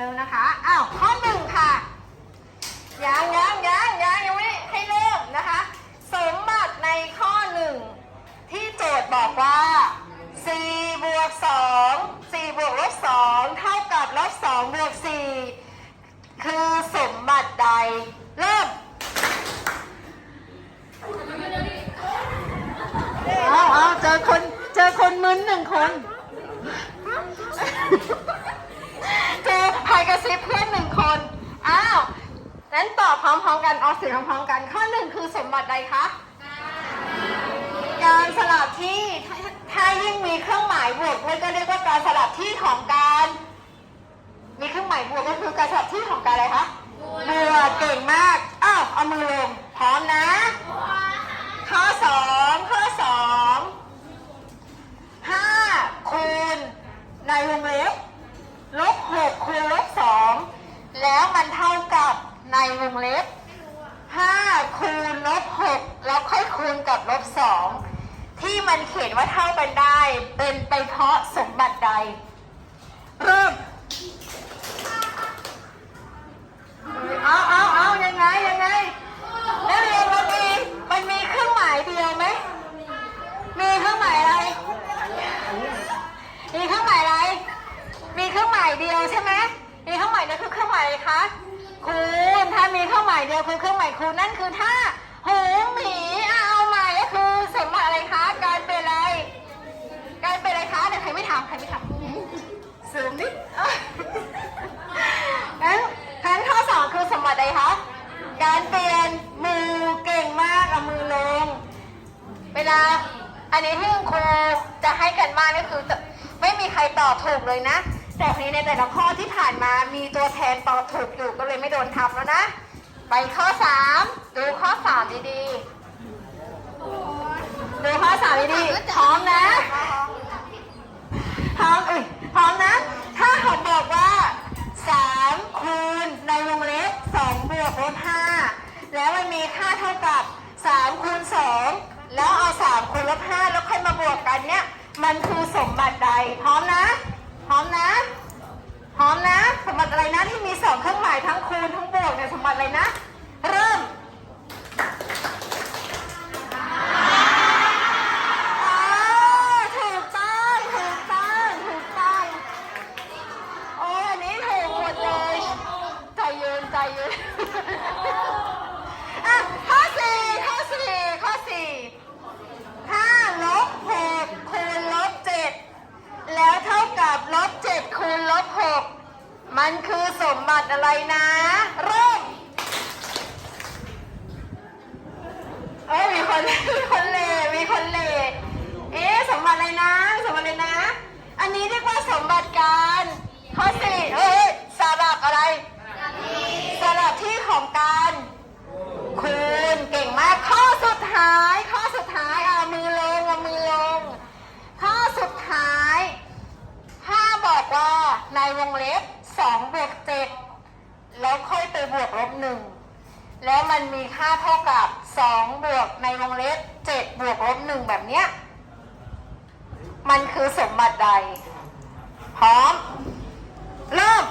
เร็วนะคะ อ้าว ข้อหนึ่งค่ะ ยังยังยังยังยังไม่ให้เริ่มนะคะ สมบัติในข้อหนึ่งที่โจทย์บอกว่า4บวก2 4บวกลบ2เท่ากับลบ2บวก4คือสมบัติใด เริ่มเอาเอาเจอคน เจอคนมึนหนึ่งคน นั้นตอบพร้อมๆกันออกเสียงพร้อมๆกัน ข้อหนึ่งคือสมบัติใดคะการสลับที่ถ้าถ้ายิ่งมีเครื่องหมายบวกด้วยก็เรียกว่าการสลับที่ของการ มีเครื่องหมายบวกก็คือการสลับที่ของการอะไรคะบวกเก่งมากอ้าวเอามือลงพร้อมนะ ข้อสองข้อสองห้าคูณในวงเล็บลบหกคูณลบสองแล้วมันเท่ากับ ในวงเล็บห้าคูณลบหกแล้วค่อยคูณกับลบสองที่มันเขียนว่าเท่ากันได้ เป็นไปเพราะสมบัติใด เริ่มเอาเอาเอายังไงยังไงนักเรียนมันมีมันมีเครื่องหมายเดียวไหมมีเครื่องหมายอะไร มีเครื่องหมายอะไร มีเครื่องหมายเดียวใช่ไหมมีเครื่องหมายเดียวคือเครื่องหมายอะไรคะ คูณถ้ามีเครื่องหมายเดียวคือเครื่องหมายคูณนั่นคือถ้าหูหมีอะเอาใหม่ก็คือสมบัติอะไรคะการเป็นอะไร การเป็นอะไรคะเดี๋ยวใครไม่ถามใครไม่ถามสูงนิดงั้นงั้นข้อสองคือสมบัติใดคะการเปลี่ยนมือเก่งมากเอามือลง เวลา อันนี้ที่คุณครูจะให้กันมากก็คือจะไม่มีใครตอบถูกเลยนะ แต่ทีนี้ในแต่ละข้อที่ผ่านมามีตัวแทนตอบถูกอยู่ก็เลยไม่โดนทับแล้วนะ ไปข้อสามดูข้อสามดีๆดูข้อสามดีๆพร้อมนะพร้อมเอ้ยพร้อมนะ ถ้าเขาบอกว่า3คูณในวงเล็บ2บวกลบ5แล้วมันมีค่าเท่ากับ3คูณ2แล้วเอา3คูณลบ5แล้วค่อยมาบวกกันเนี่ย มันคือสมบัติใด พร้อมนะ พร้อมนะ พร้อมนะสมบัติอะไรนะที่มีสองเครื่องหมายทั้งคูณทั้งบวกเนี่ยสมบัติอะไรนะ เริ่ม มบัติอะไรนะเริ่มเอ้ยมีคนมีคนเลมีคนเลเอ๊ะสมบัติอะไรนะ สมบัติอะไรนะ อันนี้เรียกว่าสมบัติการข้อสี่เอ้ยสลับอะไรสลับที่ของการคูณเก่งมากข้อสุดท้าย ข้อสุดท้ายเอามือลงเอามือลง ข้อสุดท้ายถ้าบอกว่าในวงเล็บ องบวกเจ็ดแล้วค่อยไปบวกลบหนึ่งแล้วมันมีค่าเท่ากับสองบวกในวงเล็บเจ็ดบวกลบหนึ่งแบบเนี้ยมันคือสมบัติใด พร้อม เริ่ม